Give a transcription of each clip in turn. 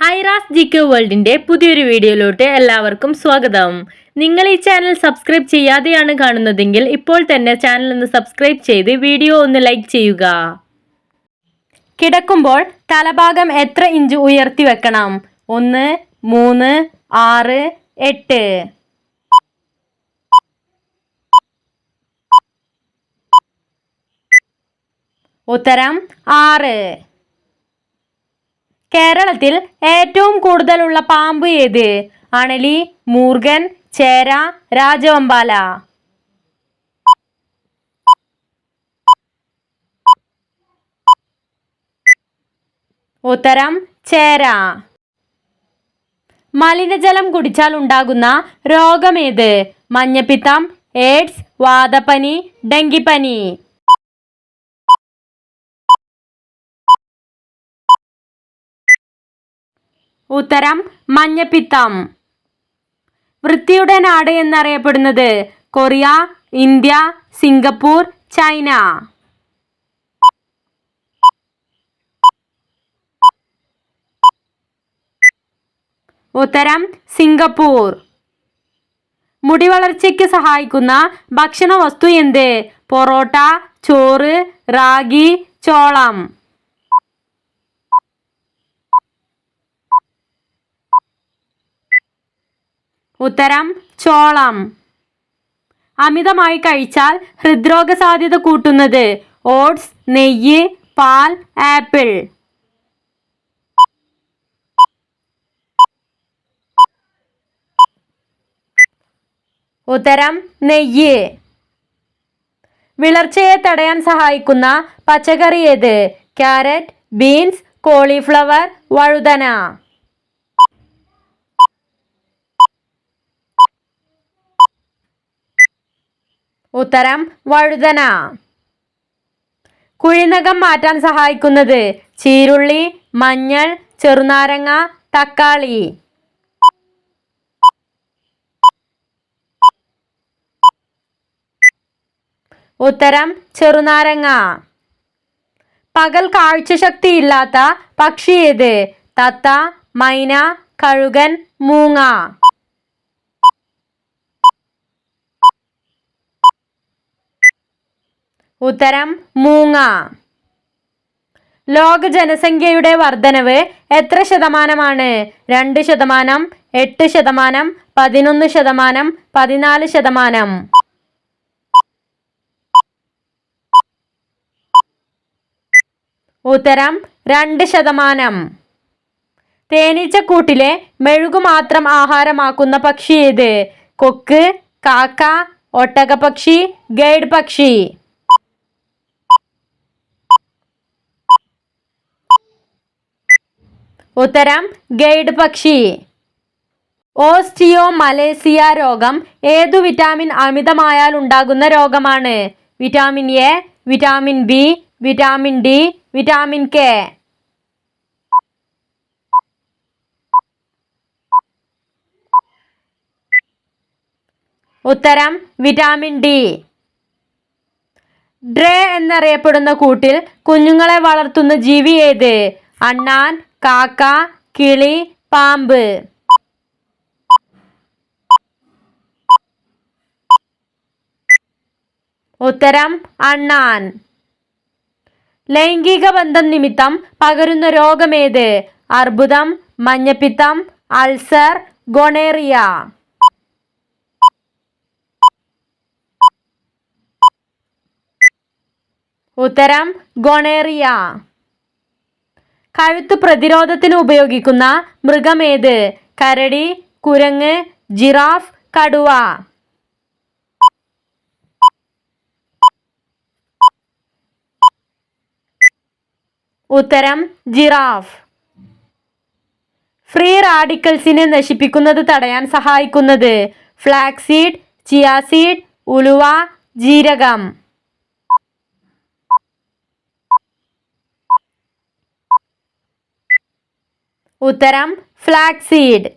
Aira's G K വേൾഡിന്റെ പുതിയൊരു വീഡിയോയിലോട്ട് എല്ലാവർക്കും സ്വാഗതം. നിങ്ങൾ ഈ ചാനൽ സബ്സ്ക്രൈബ് ചെയ്യാതെയാണ് കാണുന്നതെങ്കിൽ ഇപ്പോൾ തന്നെ ചാനൽ ഒന്ന് സബ്സ്ക്രൈബ് ചെയ്ത് വീഡിയോ ഒന്ന് ലൈക്ക് ചെയ്യുക. കിടക്കുമ്പോൾ തലഭാഗം എത്ര ഇഞ്ച് ഉയർത്തി വെക്കണം? ഒന്ന് മൂന്ന് ആറ് എട്ട്. ഉത്തരം ആറ്. കേരളത്തിൽ ഏറ്റവും കൂടുതലുള്ള പാമ്പ് ഏത്? അണലി മൂർഗൻ ചേര രാജവമ്പാല. ഉത്തരം ചേര. മലിനജലം കുടിച്ചാൽ ഉണ്ടാകുന്ന രോഗമേത് മഞ്ഞപ്പിത്തം എയ്ഡ്സ് വാദപ്പനി ഡെങ്കിപ്പനി. ഉത്തരം മഞ്ഞപ്പിത്തം. വൃത്തിയുടെ നാട് എന്നറിയപ്പെടുന്നത് കൊറിയ ഇന്ത്യ സിംഗപ്പൂർ ചൈന. ഉത്തരം സിംഗപ്പൂർ. മുടി വളർച്ചയ്ക്ക് സഹായിക്കുന്ന ഭക്ഷണ വസ്തു എന്ത്? പൊറോട്ട ചോറ് റാഗി ചോളം. ഉത്തരം ചോളം. അമിതമായി കഴിച്ചാൽ ഹൃദ്രോഗ സാധ്യത കൂട്ടുന്നത് ഓട്സ് നെയ്യ് പാൽ ആപ്പിൾ. ഉത്തരം നെയ്യ്. വിളർച്ചയെ തടയാൻ സഹായിക്കുന്ന പച്ചക്കറി ഏത്? ക്യാരറ്റ് ബീൻസ് കോളിഫ്ലവർ വഴുതന. ഉത്തരം വഴുതന. കുഴിനകം മാറ്റാൻ സഹായിക്കുന്നത് ചീരുള്ളി മഞ്ഞൾ ചെറുനാരങ്ങ തക്കാളി. ഉത്തരം ചെറുനാരങ്ങ. പകൽ കാഴ്ചശക്തി ഇല്ലാത്ത പക്ഷി ഏത് തത്ത മൈന കഴുകൻ മൂങ്ങ. ഉത്തരം മൂങ്ങ. ലോക ജനസംഖ്യയുടെ വർധനവ് എത്ര ശതമാനമാണ്? രണ്ട് ശതമാനം എട്ട് ശതമാനം പതിനൊന്ന് ശതമാനം പതിനാല് ശതമാനം. ഉത്തരം രണ്ട് ശതമാനം. തേനീച്ചക്കൂട്ടിലെ മെഴുകു മാത്രം ആഹാരമാക്കുന്ന പക്ഷി ഏത്? കൊക്ക് കാക്ക ഒട്ടകപക്ഷി ഗൈഡ് പക്ഷി. ഉത്തരം ഗൈഡ് പക്ഷി. ഓസ്റ്റിയോ മലേസിയ രോഗം ഏതു വിറ്റാമിൻ അമിതമായാൽ ഉണ്ടാകുന്ന രോഗമാണ്? Vitamin A vitamin B vitamin D vitamin K. ഉത്തരം വിറ്റാമിൻ ഡി. ഡ്രേ എന്നറിയപ്പെടുന്ന കൂട്ടിൽ കുഞ്ഞുങ്ങളെ വളർത്തുന്ന ജീവി ഏത്? അണ്ണാൻ കാക്ക കിളി പാമ്പ്. ഉത്തരം അണ്ണാൻ. ലൈംഗിക ബന്ധം നിമിത്തം പകരുന്ന രോഗമേത്? അർബുദം മഞ്ഞപ്പിത്തം അൾസർ ഗൊണേറിയ. ഉത്തരം ഗൊണേറിയ. കഴുത്ത് പ്രതിരോധത്തിന് ഉപയോഗിക്കുന്ന മൃഗമേത് കരടി കുരങ്ങ് ജിറാഫ് കടുവ. ഉത്തരം ജിറാഫ്. ഫ്രീ റാഡിക്കൽസിനെ നശിപ്പിക്കുന്നത് തടയാൻ സഹായിക്കുന്നത് ഫ്ലാക്സീഡ് ചിയാസീഡ് ഉലുവ ജീരകം. ഉത്തരം ഫ്ലാക്സീഡ്.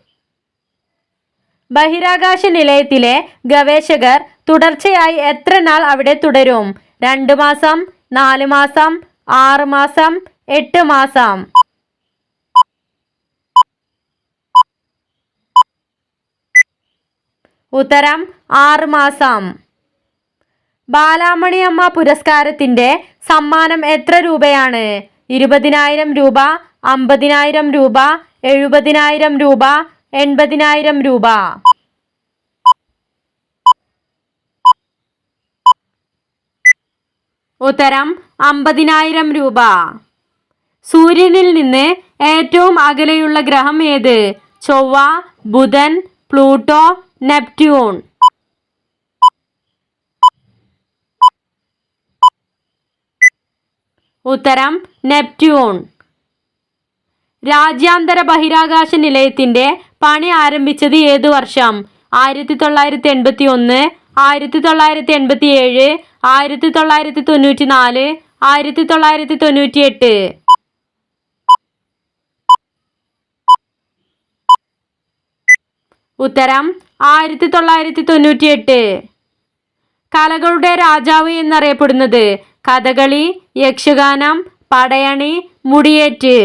ബഹിരാകാശ നിലയത്തിലെ ഗവേഷകർ തുടർച്ചയായി എത്ര നാൾ അവിടെ തുടരും? രണ്ട് മാസം നാല് മാസം ആറ് മാസം എട്ട് മാസം. ഉത്തരം ആറ് മാസം. ബാലാമണി അമ്മ സമ്മാനം എത്ര രൂപയാണ്? ഇരുപതിനായിരം രൂപ അമ്പതിനായിരം രൂപ എഴുപതിനായിരം രൂപ എൺപതിനായിരം രൂപ. ഉത്തരം അമ്പതിനായിരം രൂപ. സൂര്യനിൽ നിന്ന് ഏറ്റവും അകലെയുള്ള ഗ്രഹം ഏത്? ചൊവ്വ ബുധൻ പ്ലൂട്ടോ നെപ്റ്റ്യൂൺ. ഉത്തരം നെപ്റ്റ്യൂൺ. രാജ്യാന്തര ബഹിരാകാശ നിലയത്തിന്റെ പണി ആരംഭിച്ചത് ഏതു വർഷം? ആയിരത്തി തൊള്ളായിരത്തി എൺപത്തി ഒന്ന് ആയിരത്തി തൊള്ളായിരത്തി എൺപത്തി ഏഴ് ആയിരത്തി തൊള്ളായിരത്തി തൊണ്ണൂറ്റി നാല് ആയിരത്തി തൊള്ളായിരത്തി തൊണ്ണൂറ്റി എട്ട് ഉത്തരം ആയിരത്തി തൊള്ളായിരത്തി തൊണ്ണൂറ്റി എട്ട് കലകളുടെ രാജാവ് എന്നറിയപ്പെടുന്നത് കഥകളി യക്ഷഗാനം പടയണി മുടിയേറ്റ്.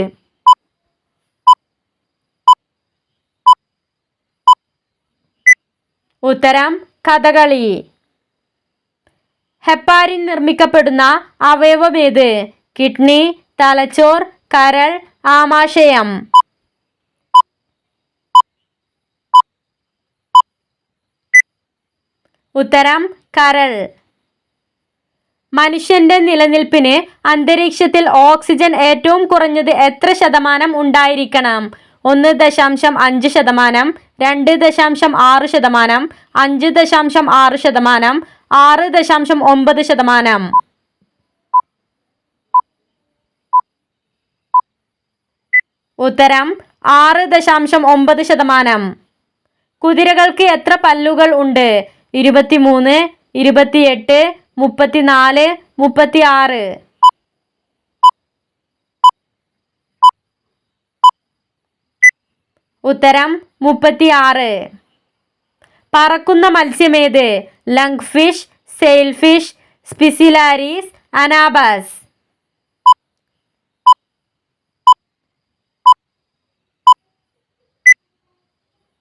ഉത്തരം കഥകളി. ഹെപ്പാരിൻ നിർമ്മിക്കപ്പെടുന്ന അവയവമേത്? കിഡ്നി തലച്ചോർ കരൾ ആമാശയം. ഉത്തരം കരൾ. മനുഷ്യന്റെ നിലനിൽപ്പിന് അന്തരീക്ഷത്തിൽ ഓക്സിജൻ ഏറ്റവും കുറഞ്ഞത് എത്ര ശതമാനം ഉണ്ടായിരിക്കണം? ഒന്ന് ദശാംശം അഞ്ച് ശതമാനം രണ്ട് ദശാംശം ആറ് ശതമാനം അഞ്ച് ദശാംശം ആറ് ശതമാനം ആറ് ദശാംശം ഒമ്പത് ശതമാനം. ഉത്തരം ആറ് ദശാംശം ഒമ്പത് ശതമാനം. കുതിരകൾക്ക് എത്ര പല്ലുകൾ ഉണ്ട്? ഇരുപത്തിമൂന്ന് ഇരുപത്തിയെട്ട് മുപ്പത്തിനാല് മുപ്പത്തി ആറ് ഉത്തരം മുപ്പത്തിയാറ്. പറക്കുന്ന മത്സ്യമേത്? ലങ് ഫിഷ് സെയിൽ ഫിഷ് സ്പിസിലാരീസ് അനാബസ്.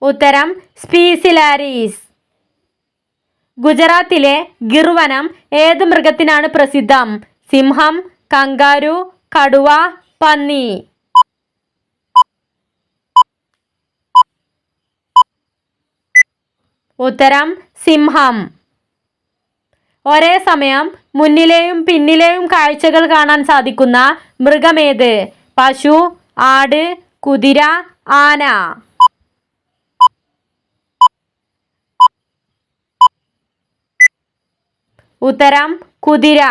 ഉത്തരം സ്പീസിലാരീസ്. ഗുജറാത്തിലെ ഗിർവനം ഏത് മൃഗത്തിനാണ് പ്രസിദ്ധം? സിംഹം കങ്കാരു കടുവ പന്നി. ഉത്തരം സിംഹം. ഒരേ സമയം മുന്നിലെയും പിന്നിലെയും കാഴ്ചകൾ കാണാൻ സാധിക്കുന്ന മൃഗമേത്? പശു ആട് കുതിര ആന. ഉത്തരം കുതിര.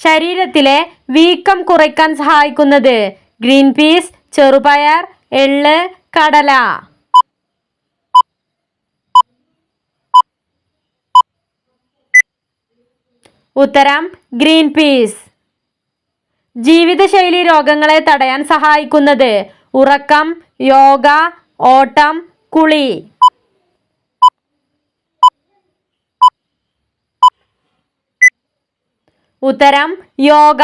ശരീരത്തിലെ വീക്കം കുറയ്ക്കാൻ സഹായിക്കുന്നത് ഗ്രീൻ പീസ് ചെറുപയർ എള്ള് കടല. ഉത്തരം ഗ്രീൻ പീസ് ജീവിതശൈലി രോഗങ്ങളെ തടയാൻ സഹായിക്കുന്നത് ഉറക്കം യോഗ ഓട്ടം കുളി. ഉത്തരം യോഗ.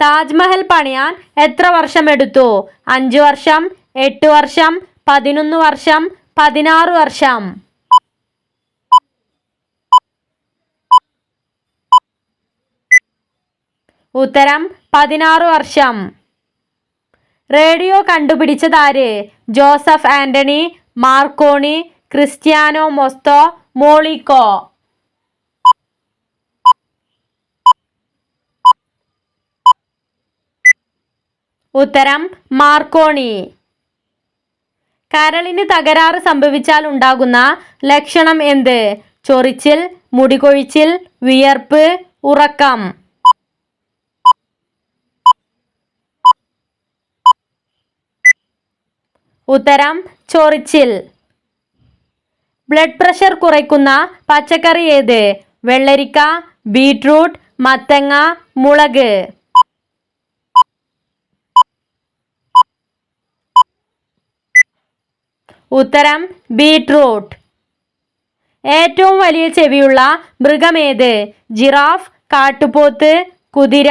താജ്മഹൽ പണിയാൻ എത്ര വർഷം എടുത്തു അഞ്ച് വർഷം എട്ട് വർഷം പതിനൊന്ന് വർഷം പതിനാറ് വർഷം. ഉത്തരം പതിനാറ് വർഷം. റേഡിയോ കണ്ടുപിടിച്ചതാര്? ജോസഫ് ആന്റണി മാർക്കോണി ക്രിസ്ത്യാനോ മൊസ്തോ മോളിക്കോ? ഉത്തരം മാർക്കോണി. കരളിന് തകരാറ് സംഭവിച്ചാൽ ഉണ്ടാകുന്ന ലക്ഷണം എന്ത്? ചൊറിച്ചിൽ മുടികൊഴിച്ചിൽ വിയർപ്പ് ഉറക്കം. ഉത്തരം ചൊറിച്ചിൽ. ബ്ലഡ് പ്രഷർ കുറയ്ക്കുന്ന പച്ചക്കറി ഏത്? വെള്ളരിക്ക ബീട്രൂട്ട് മത്തങ്ങ മുളക്. ഉത്തരം ബീട്രൂട്ട്. ഏറ്റവും വലിയ ചെവിയുള്ള മൃഗമേത് ജിറാഫ് കാട്ടുപോത്ത് കുതിര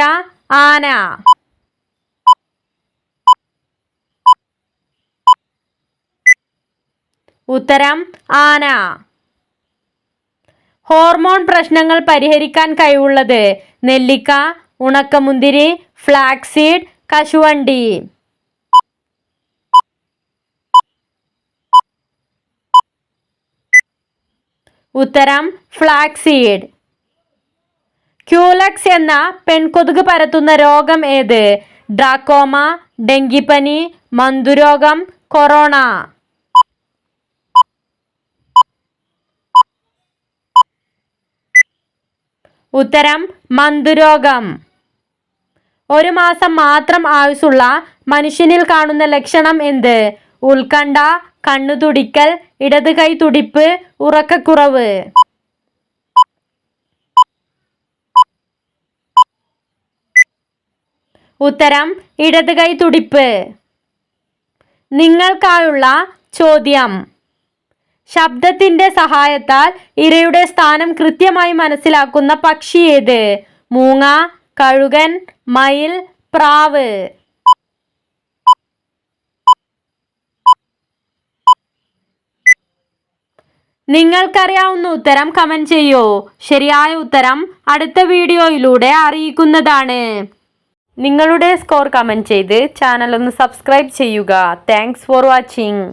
ആന. ഉത്തരം ആന. ഹോർമോൺ പ്രശ്നങ്ങൾ പരിഹരിക്കാൻ കഴിവുള്ളത് നെല്ലിക്ക ഉണക്കമുന്തിരി ഫ്ലാക്സീഡ് കശുവണ്ടി. ഉത്തരം ഫ്ലാക്സീഡ്. ക്യൂലക്സ് എന്ന പെൺകൊതുക് പരത്തുന്ന രോഗം ഏത്? ഡ്രാക്കോമ ഡെങ്കിപ്പനി മന്തുരോഗം കൊറോണ. ഉത്തരം മന്ദുരോഗം. ഒരു മാസം മാത്രം ആയുസുള്ള മനുഷ്യനിൽ കാണുന്ന ലക്ഷണം എന്ത്? ഉത്കണ്ഠ കണ്ണു തുടിക്കൽ ഇടത് കൈ തുടിപ്പ് ഉറക്കക്കുറവ്. ഉത്തരം ഇടത് കൈ തുടിപ്പ്. നിങ്ങൾക്കായുള്ള ചോദ്യം. ശബ്ദത്തിന്റെ സഹായത്താൽ ഇരയുടെ സ്ഥാനം കൃത്യമായി മനസ്സിലാക്കുന്ന പക്ഷി ഏത്? മൂങ്ങ കഴുകൻ മയിൽ പ്രാവ്. നിങ്ങൾക്കറിയാവുന്ന ഉത്തരം കമന്റ് ചെയ്യൂ. ശരിയായ ഉത്തരം അടുത്ത വീഡിയോയിലൂടെ അറിയിക്കുന്നതാണ്. നിങ്ങളുടെ സ്കോർ കമന്റ് ചെയ്ത് ചാനൽ ഒന്ന് സബ്സ്ക്രൈബ് ചെയ്യുക. Thanks for watching